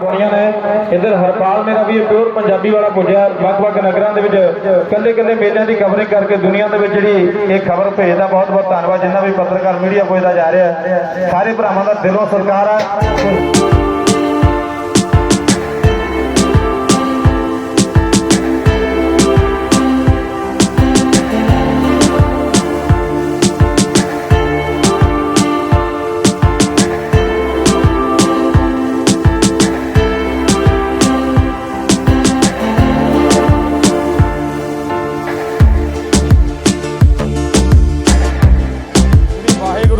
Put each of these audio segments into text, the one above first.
ਪਾਉਣੀਆਂ ਨੇ। ਇੱਧਰ ਹਰਪਾਲ ਮੇਰਾ ਵੀ ਪਿਓਰ ਪੰਜਾਬੀ ਵਾਲਾ ਪੁੱਜਿਆ। ਵੱਖ-ਵੱਖ ਨਗਰਾਂ ਦੇ ਵਿੱਚ, ਕੱਲੇ-ਕੱਲੇ ਮੇਲਿਆਂ ਦੀ ਕਵਰਿੰਗ ਕਰਕੇ ਦੁਨੀਆ ਦੇ ਵਿੱਚ ਜਿਹੜੀ ਇਹ ਖਬਰ ਭੇਜਦਾ ਬਹੁਤ-ਬਹੁਤ ਧੰਨਵਾਦ। ਜਿੰਨਾ ਵੀ ਪੱਤਰਕਾਰ ਮੀਡੀਆ ਪੁੱਜਦਾ ਜਾ ਰਿਹਾ ਸਾਰੇ ਭਰਾਵਾਂ ਦਾ ਦਿਲੋਂ ਸਤਿਕਾਰ ਹੈ।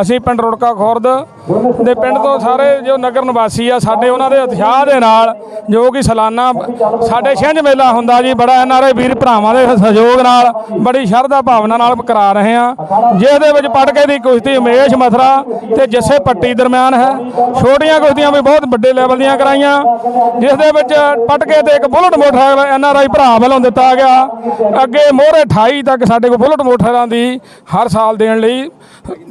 ਅਸੀਂ ਪਿੰਡ ਰੁੜਕਾ ਖੁਰਦ ਦੇ ਪਿੰਡ ਤੋਂ ਸਾਰੇ ਜੋ ਨਗਰ ਨਿਵਾਸੀ ਆ, ਸਾਡੇ ਉਹਨਾਂ ਦੇ ਉਤਸ਼ਾਹ ਦੇ ਨਾਲ ਜੋ ਕਿ ਸਾਲਾਨਾ ਸਾਡੇ ਛਿੰਝ ਮੇਲਾ ਹੁੰਦਾ ਜੀ, ਬੜਾ ਐਨਆਰਆਈ ਵੀਰ ਭਰਾਵਾਂ ਦੇ ਸਹਿਯੋਗ ਨਾਲ ਬੜੀ ਸ਼ਰਧਾ ਭਾਵਨਾ ਨਾਲ ਕਰਾ ਰਹੇ ਆ ਜਿਸ ਦੇ ਵਿੱਚ ਪਟਕੇ ਦੀ ਕੁਸ਼ਤੀ ਉਮੇਸ਼ ਮਥਰਾ ਤੇ ਜੱਸੇ ਪੱਟੀ ਦਰਮਿਆਨ ਹੈ। ਛੋਟੀਆਂ ਕੁਸ਼ਤੀਆਂ ਵੀ ਬਹੁਤ ਵੱਡੇ ਲੈਵਲ ਦੀਆਂ ਕਰਾਈਆਂ। ਜਿਸ ਦੇ ਵਿੱਚ ਪਟਕੇ ਤੇ ਇੱਕ ਬੁਲਟ ਮੋਟਰਸਾਈਕਲ ਐਨਆਰਆਈ ਭਰਾ ਵੱਲੋਂ ਦਿੱਤਾ ਗਿਆ। ਅੱਗੇ ਮੋਹਰੇ 28 ਤੱਕ ਸਾਡੇ ਕੋਲ ਬੁਲਟ ਮੋਟਰਸਾਈਕਲਾਂ ਦੀ ਹਰ ਸਾਲ ਦੇਣ ਲਈ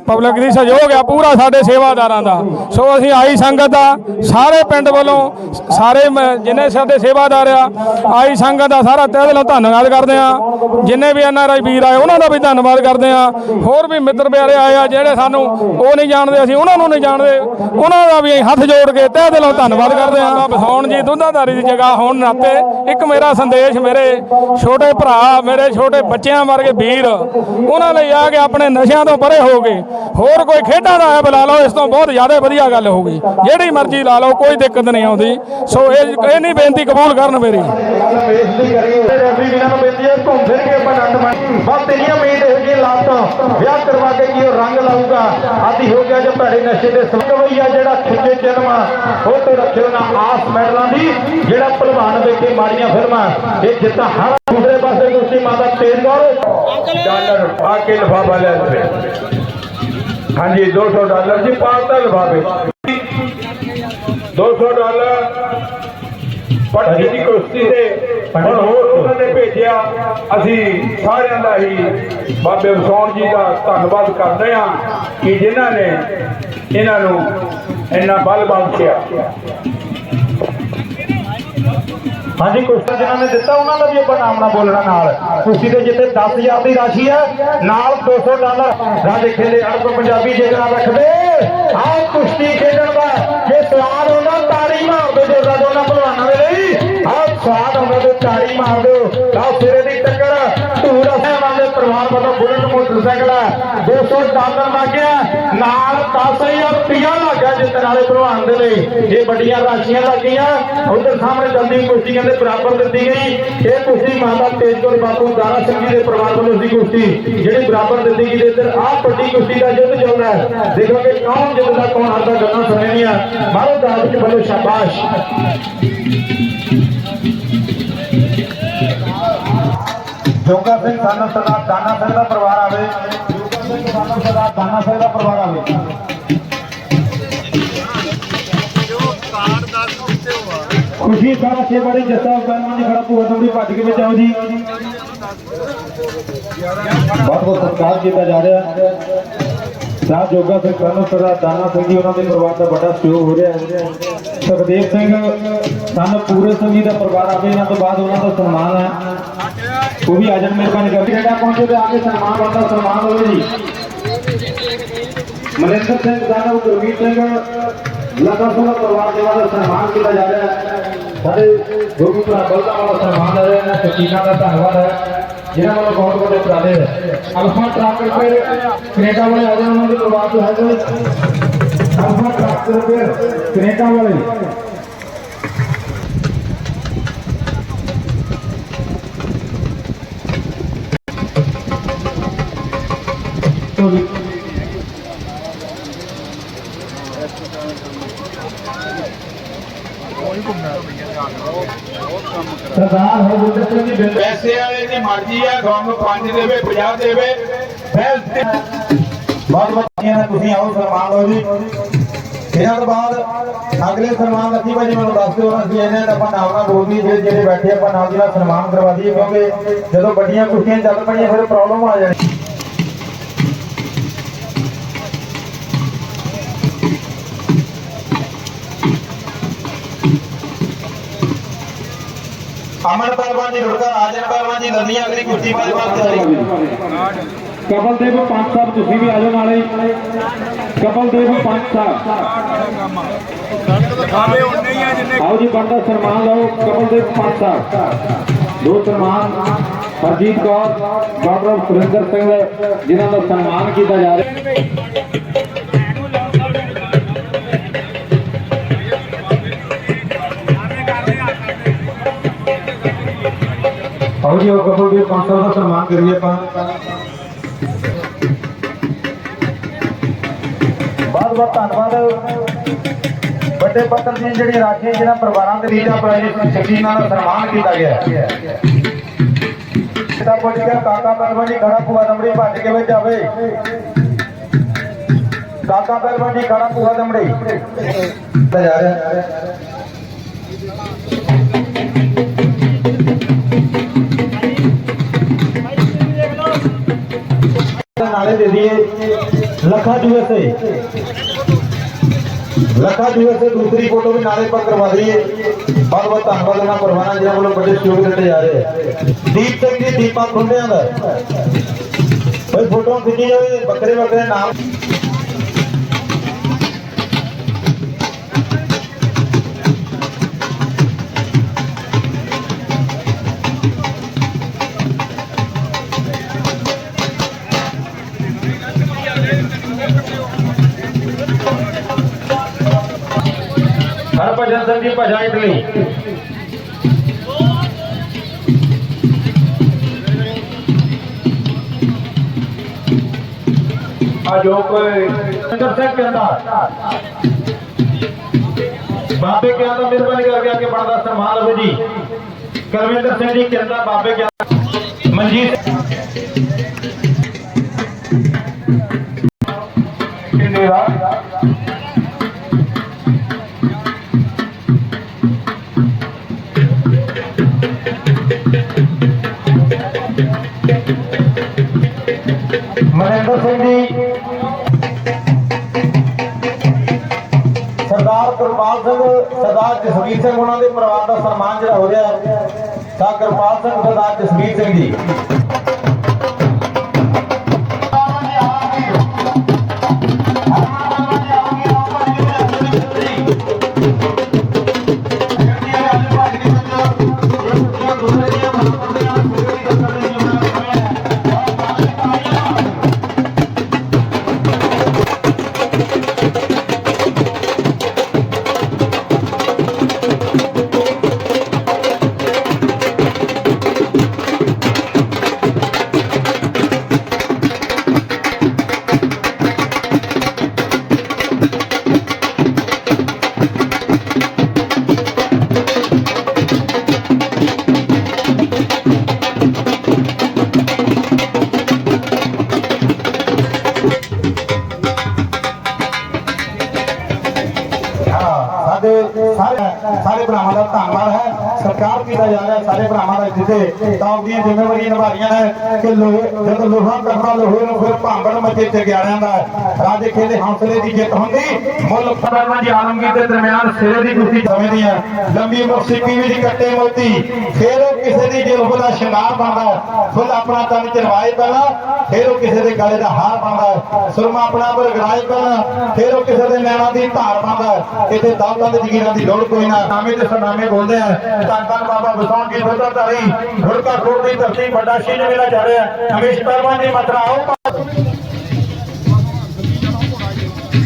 ਪਬਲਿਕ ਦੀ ਸਹਿਯੋਗ ਆ ਪੂਰਾ ਸਾਡੇ ਸੇਵਾਦਾਰਾਂ ਦਾ। ਸੋ ਅਸੀਂ ਆਈ ਸੰਗਤ ਦਾ ਸਾਰੇ ਪਿੰਡ ਵੱਲੋਂ, ਸਾਰੇ ਮ- ਜਿੰਨੇ ਸਾਡੇ ਸੇਵਾਦਾਰ ਆ, ਆਈ ਸੰਗਤ ਦਾ ਸਾਰਾ ਤਹਿ ਦਿਲੋਂ ਧੰਨਵਾਦ ਕਰਦੇ ਆ। ਜਿੰਨੇ ਵੀ ਐਨਆਰਆਈ ਵੀਰ ਆਏ ਉਹਨਾਂ ਦਾ ਵੀ ਧੰਨਵਾਦ ਕਰਦੇ ਆ ਹੋਰ ਵੀ ਮਿੱਤਰ ਪਿਆਰੇ ਆਏ ਆ ਜਿਹੜੇ ਸਾਨੂੰ ਉਹ ਨਹੀਂ ਜਾਣਦੇ ਅਸੀਂ ਉਹਨਾਂ ਨੂੰ ਨਹੀਂ ਜਾਣਦੇ। ਉਹਨਾਂ ਦਾ ਵੀ ਹੱਥ ਜੋੜ ਕੇ ਤਹਿ ਦਿਲੋਂ ਧੰਨਵਾਦ ਕਰਦੇ ਆ ਬਸਾਉਣ ਜੀ ਦੁੱਧਾਧਾਰੀ ਦੀ ਜਗ੍ਹਾ ਹੋਣ ਨਾਤੇ ਇੱਕ ਮੇਰਾ ਸੰਦੇਸ਼ ਮੇਰੇ ਛੋਟੇ ਭਰਾ ਮੇਰੇ ਛੋਟੇ ਬੱਚਿਆਂ ਵਰਗੇ ਵੀਰ ਉਹਨਾਂ ਲਈ ਆ ਕੇ ਆਪਣੇ ਨਸ਼ਿਆਂ ਤੋਂ ਪਰੇ ਹੋ ਗਏ। ਹੋਰ ਕੋਈ ਖੇਡਾਂ ਦਾ ਐਪ ਲਾ ਲਓ ਇਸ ਤੋਂ ਬਹੁਤ ਜ਼ਿਆਦਾ ਵਧੀਆ ਗੱਲ ਹੋਊਗੀ ਜਿਹੜੀ ਮਰਜ਼ੀ ਲਾ ਲਓ ਕੋਈ ਦਿੱਕਤ ਨਹੀਂ ਆਉਂਦੀ। ਸੋ ਇਹ ਇਹ ਨਹੀਂ ਬੇਨਤੀ ਕਬੂਲ ਕਰਨ ਮੇਰੀ। ਬੇਇੱਜ਼ਤੀ ਕਰੀ। ਰੈਫਰੀ ਵੀਰਾਂ ਨੂੰ ਬੇਨਤੀ ਹੈ ਘੁੰਮ ਫਿਰ ਕੇ ਆਪਾਂ ਆਨੰਦ ਮਾਣ ਬਸ ਤੇਰੀਆਂ ਉਮੀਦ ਇਹ ਜੀ ਲਾਤ ਵਿਆਹ ਕਰਵਾ ਕੇ ਕੀ ਉਹ ਰੰਗ ਲਾਊਗਾ। ਆਦੀ ਹੋ ਗਿਆ ਜੋ ਤੁਹਾਡੇ ਨਸ਼ੇ ਦੇ ਸਵਈਆ ਜਿਹੜਾ ਖਿੱਚੇ ਜਨਮਾ ਉਹ ਤੋਂ ਰੱਖਿਓ ਨਾ ਆਸ ਮੈਡਲਾਂ ਦੀ ਜਿਹੜਾ ਭਲਵਾਨ ਵੇਖੇ ਮਾਰੀਆਂ ਫਿਲਮਾਂ। ਇਹ ਜਿੱਤਾ ਹਰ ਦੂਸਰੇ ਪਾਸੇ ਦੂਸਰੀ ਮਾਤਾ ਤੇਜ਼ ਗੌਰ ਡਾਲਰ ਆ ਕੇ ਲਫਾਫਾ ਲੈ ਲਵੇ। ਹਾਂਜੀ 200 ਡਾਲਰ ਜੀ ਪਾਤਾ ਲਫਾਫੇ। 200 ਡਾਲਰ। ਪੜ੍ਹੀ ਦੀ ਕੁਸ਼ਤੀ ਤੇ ਹੁਣ ਹੋਰ ਉਹਨਾਂ ਨੇ ਭੇਜਿਆ, ਅਸੀਂ ਸਾਰਿਆਂ ਦਾ ਹੀ ਬਾਬੇ ਵਸੌਣ ਜੀ ਦਾ ਧੰਨਵਾਦ ਕਰਦੇ ਹਾਂ ਕਿ ਜਿਨ੍ਹਾਂ ਨੇ ਇਹਨਾਂ ਨੂੰ ਇੰਨਾ ਬਲ ਬਖਸ਼ਿਆ ਹਾਂਜੀ ਕੁਸ਼ਤੀ ਜਿਨ੍ਹਾਂ ਨੇ ਦਿੱਤਾ, ਉਹਨਾਂ ਦਾ ਵੀ ਆਪਾਂ ਨਾਮ ਨਾ ਬੋਲਣਾ ਨਾਲ। ਕੁਸ਼ਤੀ ਦੇ ਜਿੱਤੇ 10000 ਦੀ ਰਾਸ਼ੀ ਹੈ, ਨਾਲ 200 ਡਾਲਰ ਰਾਜੇ ਖੇਲੇ ਅੜਪ ਪੰਜਾਬੀ ਜੇਕਰਾਂ ਰੱਖਦੇ। ਆਹ ਕੁਸ਼ਤੀ ਖੇਡਣ ਦਾ, ਜੇ ਸਵਾਦ ਹੁੰਦਾ ਤਾੜੀ ਮਾਰ ਦਿਓ ਦੋਨਾਂ ਭਲਵਾਨਾਂ ਦੇ ਲਈ, ਆਹ ਸਵਾਦ ਬੁਲਟ ਮੋਟਰਸਾਈਕਲ ਹੈ। 200 ਡਾਲਰ ਲੱਗਿਆ ਨਾਲ 10000 ਰੁਪਇਆ ਲੱਗਿਆ ਜਿੱਤਣ ਵਾਲੇ ਭਲਵਾਨ ਦੇ ਲਈ। ਇਹ ਵੱਡੀਆਂ ਰਾਸ਼ੀਆਂ ਲੱਗੀਆਂ। ਉਧਰ ਸਾਹਮਣੇ ਜਲਦੀ ਕੁਸ਼ਤੀਆਂ ਦੇ ਬਰਾਬਰ ਦਿੱਤੀ ਗਈ। ਇਹ ਕੁਸ਼ਤੀ ਮਾਤਾ ਤੇਜਪੁਰ ਬਾਪੂ ਦਾਰਾ ਸਿੰਘ ਜੀ ਦੇ ਪਰਿਵਾਰ ਵੱਲੋਂ ਸੀ ਕੁਸ਼ਤੀ। ਜਿਹੜੀ ਬਰਾਬਰ ਦਿੱਤੀ ਗਈ ਇੱਧਰ ਆਹ ਵੱਡੀ ਕੁਸ਼ਤੀ ਦਾ ਯੁੱਧ ਚੱਲਦਾ ਹੈ। ਕਿ ਕੌਣ ਜਿੱਤਦਾ, ਕੌਣ ਹਾਰਦਾ, ਗੱਲਾਂ ਸੁਣਨੀਆਂ ਮਾਰੋ ਦਾਸ ਜੀ ਵੱਲੋਂ ਸ਼ਾਬਾਸ਼। ਜੋਗਾ ਸਿੰਘ ਸਾਨੂੰ ਸਰਦਾਰ ਦਾਨਾ ਸਿੰਘ ਦਾ ਪਰਿਵਾਰ ਆਵੇ। ਜੋਗਾ ਸਿੰਘ ਸਾਨਾ ਸਰਦਾਰ ਦਾਨਾ ਸਿੰਘ ਦਾ ਪਰਿਵਾਰ ਆਵੇ। ਖੁਸ਼ੀ ਸਾਰਾ ਸੇਵਾੜੀ ਜੱਸਾ ਬੈਨਾਂ ਦੀ ਖੜਾ ਭੂਆ ਤੋਂ ਭੱਜ ਕੇ ਵਿੱਚ ਆਓ ਜੀ। ਬਹੁਤ ਬਹੁਤ ਸਤਿਕਾਰ ਕੀਤਾ ਜਾ ਰਿਹਾ। ਹੈ ਜੋਗਾ ਸਿੰਘ ਸਾਨੂੰ ਸਰਦਾਰ ਦਾਨਾ ਸਿੰਘ ਜੀ, ਉਹਨਾਂ ਦੇ ਪਰਿਵਾਰ ਦਾ ਵੱਡਾ ਸਹਿਯੋਗ ਹੋ ਰਿਹਾ ਹੈ। ਸੁਖਦੇਵ ਸਿੰਘ, ਸਾਨੂੰ ਪੂਰੇ ਸਿੰਘ ਦਾ ਪਰਿਵਾਰ ਆਵੇ, ਇਹਨਾਂ ਤੋਂ ਬਾਅਦ ਉਹਨਾਂ ਦਾ ਸਨਮਾਨ ਹੈ। ਉਹ ਵੀ ਆ ਜਾਣ ਮਿਹਰਬਾਨੀ ਕਰਕੇ ਜਿਹੜਾ ਪਹੁੰਚੇ ਤੇ ਆ ਕੇ ਸਨਮਾਨ ਬਣਦਾ ਸਨਮਾਨ ਹੋਵੇ ਜੀ ਮਨਿੰਦਰ ਸਿੰਘ ਦਾਨਵ ਗੁਰਮੀਤ ਸਿੰਘ ਲਗਾ ਸਿੰਘ ਦਾ ਪਰਿਵਾਰ ਦੇ ਵੱਲੋਂ ਸਨਮਾਨ ਕੀਤਾ ਜਾ ਰਿਹਾ ਹੈ ਸਾਡੇ ਗੁਰੂ ਭਰਾ ਬਲਦਾ ਵਾਲਾ ਸਨਮਾਨ ਲੈ ਰਹੇ ਨੇ ਸਚੀਨਾ ਦਾ ਧੰਨਵਾਦ ਹੈ ਜਿਨ੍ਹਾਂ ਵੱਲੋਂ ਬਹੁਤ ਵੱਡੇ ਉਪਰਾਲੇ ਹੈ ਅਲਫਾ ਟਰੱਕ ਰਿਪੇਅਰ ਕੈਨੇਡਾ ਵਾਲੇ ਆ ਜਾਣ ਉਹਨਾਂ ਦੇ ਪਰਿਵਾਰ ਤੋਂ ਹੈ ਜੀ ਅਲਫਾ ਟਰੱਕ ਰਿਪੇਅਰ ਕੈਨੇਡਾ ਵਾਲੇ ਤੋਂ ਵੀ ਸਰਦਾਰ ਹਰਗੋਬਿੰਦ ਸਿੰਘ ਜੀ ਪੈਸੇ ਵਾਲੇ ਦੀ ਮਰਜ਼ੀ ਆ, ਤੁਹਾਨੂੰ 5 ਦੇਵੇ 50 ਦੇਵੇ ਬਹੁਤ ਬਹੁਤ ਧੰਨਵਾਦ ਤੁਸੀਂ ਆਓ ਸਨਮਾਨ ਲਓ ਜੀ। ਇਹਨਾਂ ਤੋਂ ਬਾਅਦ ਅਗਲੇ ਸਨਮਾਨ ਅਸੀਂ ਭਾਜੀ ਮੈਨੂੰ ਦੱਸ ਦਿਓ ਅਸੀਂ ਇਹਨਾਂ ਦਾ ਆਪਾਂ ਨਾਮ ਨਾਲ ਬੋਲ ਜਿਹੜੇ ਜਿਹੜੇ ਬੈਠੇ ਆਪਾਂ ਨਾਲ ਦੀ ਨਾਲ ਸਨਮਾਨ ਕਰਵਾ ਦਈਏ, ਕਿਉਂਕਿ ਜਦੋਂ ਵੱਡੀਆਂ ਕੁਸ਼ਤੀਆਂ ਚੱਲ ਪਈਆਂ, ਫਿਰ ਪ੍ਰੋਬਲਮ ਆ ਜਾਣੀ। ਅਮਨ ਪਹਿਲਵਾਨ ਜੀ ਰੁੜਕਾ ਰਾਜਨ ਪਹਿਲਵਾਨ ਜੀ ਲੰਮੀਆਂ ਅਗਲੀ ਕੁਸ਼ਤੀ ਪਹਿਲਵਾਨ ਤਿਆਰੀ ਕਪਲਦੇਵ ਪੰਜ ਸਾਹਿਬ ਤੁਸੀਂ ਵੀ ਆਜੋ ਨਾਲੇ ਕਪਲਦੇਵ ਪੰਜ ਸਾਹਿਬ। ਆਓ ਜੀ ਬਣਦਾ ਸਨਮਾਨ ਲਓ ਕਪਲਦੇਵ ਪੰਜ ਸਾਹਿਬ। ਦੋ ਸਨਮਾਨ। ਹਰਜੀਤ ਕੌਰ ਡਾਕਟਰ ਸੁਰਿੰਦਰ ਸਿੰਘ ਜਿਨ੍ਹਾਂ ਦਾ ਸਨਮਾਨ ਕੀਤਾ ਜਾ ਰਿਹਾ। ਆਓ ਜੀ ਉਹ ਕਪਲਦੇਵ ਪੰਜ ਸਾਹਿਬ ਦਾ ਸਨਮਾਨ ਕਰੀਏ ਆਪਾਂ। ਬਹੁਤ ਬਹੁਤ ਧੰਨਵਾਦ। ਵੱਡੇ ਪੱਤਰ ਦੀਆਂ ਜਿਹੜੀਆਂ ਰਾਖੀਆਂ ਜਿਹਨਾਂ ਪਰਿਵਾਰਾਂ ਦੇ ਰੀਜਾ ਪ੍ਰਾਈਜ਼ ਸ਼ਕੀਨਾਂ ਦਾ ਸਨਮਾਨ ਕੀਤਾ ਗਿਆ ਕਿਤਾ ਪੁੱਛ ਕੇ ਕਾਕਾ ਪਹਿਲਵਾਨ ਜੀ, ਖੜਾ ਪੂਆ ਦਮੜੀ ਭੱਜ ਕੇ ਵਿੱਚ ਆਵੇ। ਕਾਕਾ ਪਹਿਲਵਾਨ ਜੀ, ਖੜਾ ਪੂਆ ਦਮੜੀ। ਜਾ ਰਿਹਾ। ਲੱਖਾ ਯੂਐਸਏ ਲੱਖਾ ਯੂਐਸਏ ਦੂਸਰੀ ਫੋਟੋ ਵੀ ਨਾਲੇ ਪਰ ਕਰਵਾ ਦਈਏ। ਬਹੁਤ ਬਹੁਤ ਧੰਨਵਾਦ ਇਹਨਾਂ ਪਰਵਾਨਾ ਜਿਹਨਾਂ ਵੱਲੋਂ ਬੜੇ ਸਹਿਯੋਗ ਦਿੱਤੇ ਜਾ ਰਹੇ। ਆ ਦੀਪ ਸਿੰਘ ਜੀ, ਦੀਪਾ ਖੁੰਡਿਆਂ ਦਾ। ਕੋਈ ਫੋਟੋ ਖਿੱਚੀ ਜਾਵੇ ਬੱਕਰੇ ਬੱਕਰੇ ਨਾਮ ਹਰਭਜਨ ਸਿੰਘ ਜੀ ਭਜਾ ਇਟਲੀ ਆ ਜੋ ਕੋਈ ਸਿੰਦਰ ਸਿੰਘ ਕਹਿੰਦਾ ਬਾਬੇ ਕਿਆ ਦਾ ਮਿਹਰਬਾਨੀ ਕਰਕੇ ਆ ਕੇ ਬਣਦਾ ਸਨਮਾਨ ਲਵੇ ਜੀ। ਕਰਮਿੰਦਰ ਸਿੰਘ ਜੀ ਕਹਿੰਦਾ ਬਾਬੇ ਕਿਆ ਮਨਜੀਤ ਕਿੰਨੇ ਦਾ ਸਿੰਘ ਜੀ। ਸਰਦਾਰ ਗੁਰਪਾਲ ਸਿੰਘ, ਸਰਦਾਰ ਜਸਵੀਰ ਸਿੰਘ, ਉਹਨਾਂ ਦੇ ਪਰਿਵਾਰ ਦਾ ਸਨਮਾਨ ਜਿਹੜਾ ਹੋ ਰਿਹਾ ਹੈ ਸਾ ਗੁਰਪਾਲ ਸਿੰਘ, ਸਰਦਾਰ ਜਸਵੀਰ ਸਿੰਘ ਜੀ। ਸਾਰੇ ਸਾਰੇ ਭਰਾਵਾਂ ਦਾ ਧੰਨਵਾਦ ਹੈ। ਸਰਕਾਰ ਕੀਤਾ ਜਾ ਰਿਹਾ ਸਾਰੇ ਭਰਾਵਾਂ ਦਾ ਜਿੱਥੇ ਟੌਪ ਦੀਆਂ ਜ਼ਿੰਮੇਵਾਰੀਆਂ ਨਿਭਾ ਰਹੀਆਂ ਨੇ ਕਿ ਲੋਹੇ ਜਦੋਂ ਲੋਹਾ ਕਰਨਾ ਲੋਹੇ ਨੂੰ ਫਿਰ ਭਾਂਬੜ ਮੱਚੇ ਤੇ ਗਿਆਰਿਆਂ ਦਾ ਰਾਜੇ ਖੇਲੇ ਹੌਸਲੇ ਦੀ ਜਿੱਤ ਹੁੰਦੀ। ਮੁੱਲ ਫਰਮਾਂ ਜੀ ਆਲਮਗੀਰ ਦੇ ਦਰਮਿਆਨ ਸਿਰੇ ਦੀ ਕੁਸ਼ਤੀ ਸਮਝਦੀਆਂ ਲੰਬੀ ਮੁਕਸੀਕੀ ਵਿੱਚ ਕੱਟੇ ਮੋਤੀ। ਫਿਰ ਉਹ ਕਿਸੇ ਦੀ ਜੁਲਫ ਦਾ ਸ਼ਿੰਗਾਰ ਬਣਦਾ ਫੁੱਲ ਆਪਣਾ ਤਨ ਚਰਵਾਏ ਪਹਿਲਾਂ, ਫਿਰ ਉਹ ਕਿਸੇ ਦੇ ਗਲੇ ਦਾ ਹਾਰ ਬਣਦਾ ਹੈ। ਸੁਰਮਾ ਆਪਣਾ ਬਰਗਰਾਏ ਪਹਿਲਾਂ, ਫਿਰ ਉਹ ਕਿਸੇ ਦੇ ਨੈਣਾ ਦੀ ਧਾਰ ਬਣਦਾ ਹੈ। ਕਿਤੇ ਦੌਲਤਾਂ ਦੇ ਜਗੀਰਾਂ ਦੀ ਲੋੜ ਕੋਈ ਨਾ। ਨਾਮੇ ਤੇ ਸਰਨਾਮੇ ਬੋਲਦੇ ਆ। ਧੰਨ ਧੰਨ ਬਾਬਾ ਬਸੌਣ ਕੀ ਫਤਿਹ ਧਾਰੀ, ਹੁੜਕਾ ਕੋਟ ਦੀ ਧਰਤੀ, ਵੱਡਾ ਸ਼ੀਜ ਮੇਲਾ ਜਾ ਰਿਹਾ ਹਮੇਸ਼ ਪਹਿਲਵਾਨ ਦੀ ਮਤਰਾ ਆਓ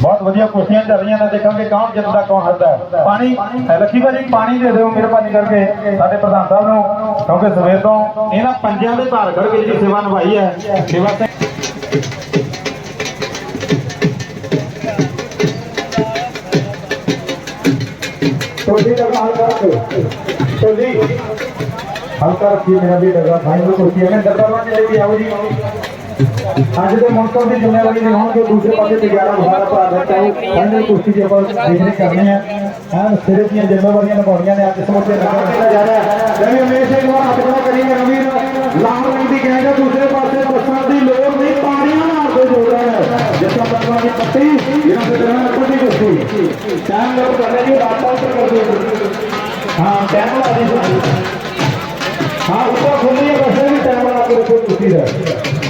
ਬਹੁਤ ਵਧੀਆ ਕੁਰਸੀਆਂ ਚੱਲ ਰਹੀਆਂ ਨੇ, ਦੇਖਾਂਗੇ ਕੌਣ ਜਿੱਤਦਾ, ਕੌਣ ਹਾਰਦਾ ਪਾਣੀ ਲੱਖੀ ਭਾਜੀ, ਪਾਣੀ ਦੇ ਦਿਓ, ਮਿਹਰਬਾਨੀ ਕਰਕੇ ਸਾਡੇ ਪ੍ਰਧਾਨ ਸਾਹਿਬ ਨੂੰ, ਕਿਉਂਕਿ ਸਵੇਰ ਤੋਂ ਇਹਨਾਂ ਪੰਜਾਂ ਦੇ ਭਾਰ ਖੜ ਕੇ ਜਿਹੜੀ ਸੇਵਾ ਨਿਭਾਈ ਹੈ। ਸੇਵਾ ਤੇ ਟੋਲੀ ਲਗਾ ਹਲਕਾ ਰੱਖੋ ਟੋਲੀ ਹਲਕਾ ਰੱਖੀ ਮੇਰਾ ਵੀ ਡਗਾ ਭਾਈ ਨੂੰ ਕੁਰਸੀ ਹੈ ਡੱਬਾ ਬਣ ਕੇ ਵੀ ਆਓ ਜੀ। ਅੱਜ ਦੇ ਮੌਸਮ ਦੀ ਜ਼ਿੰਮੇਵਾਰੀ ਨਿਭਾਉਣਗੇ ਦੂਸਰੇ ਪਾਸੇ ਤੇ 11 ਹਜ਼ਾਰ ਭਰਾ ਦਿੱਤਾ ਹੈ ਫਾਈਨਲ ਕੁਸ਼ਤੀ ਦੀ ਆਪਾਂ ਦੇਖਣੀ ਕਰਨੀ ਹੈ। ਹਾਂ, ਸਿਰੇ ਦੀਆਂ ਜ਼ਿੰਮੇਵਾਰੀਆਂ ਨਿਭਾਉਣੀਆਂ ਨੇ, ਅੱਜ ਸਮੋਸੇ ਨਗਰ ਕੀਤਾ ਜਾ ਰਿਹਾ ਹੈ? ਰਵੀ ਹਮੇਸ਼ਾ ਇੱਕ ਵਾਰ ਹੱਥ ਖੜਾ ਕਰੀਏ ਰਵੀ ਲਾਲ ਰੰਗ ਦੀ ਗੈਂਡ ਹੈ ਦੂਸਰੇ ਪਾਸੇ ਬੱਸਾਂ ਦੀ ਲੋੜ ਨਹੀਂ, ਪਾਣੀਆਂ ਨਾਲ ਕੋਈ ਜੋੜਦਾ हाँ टाइम लगा दीजिए हाँ ऊपर खोलिए वैसे भी टाइम लगा के रखो कुर्सी का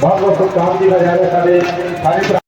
बहुत बहुत शुभकामनाएं जा रहे सारे सारे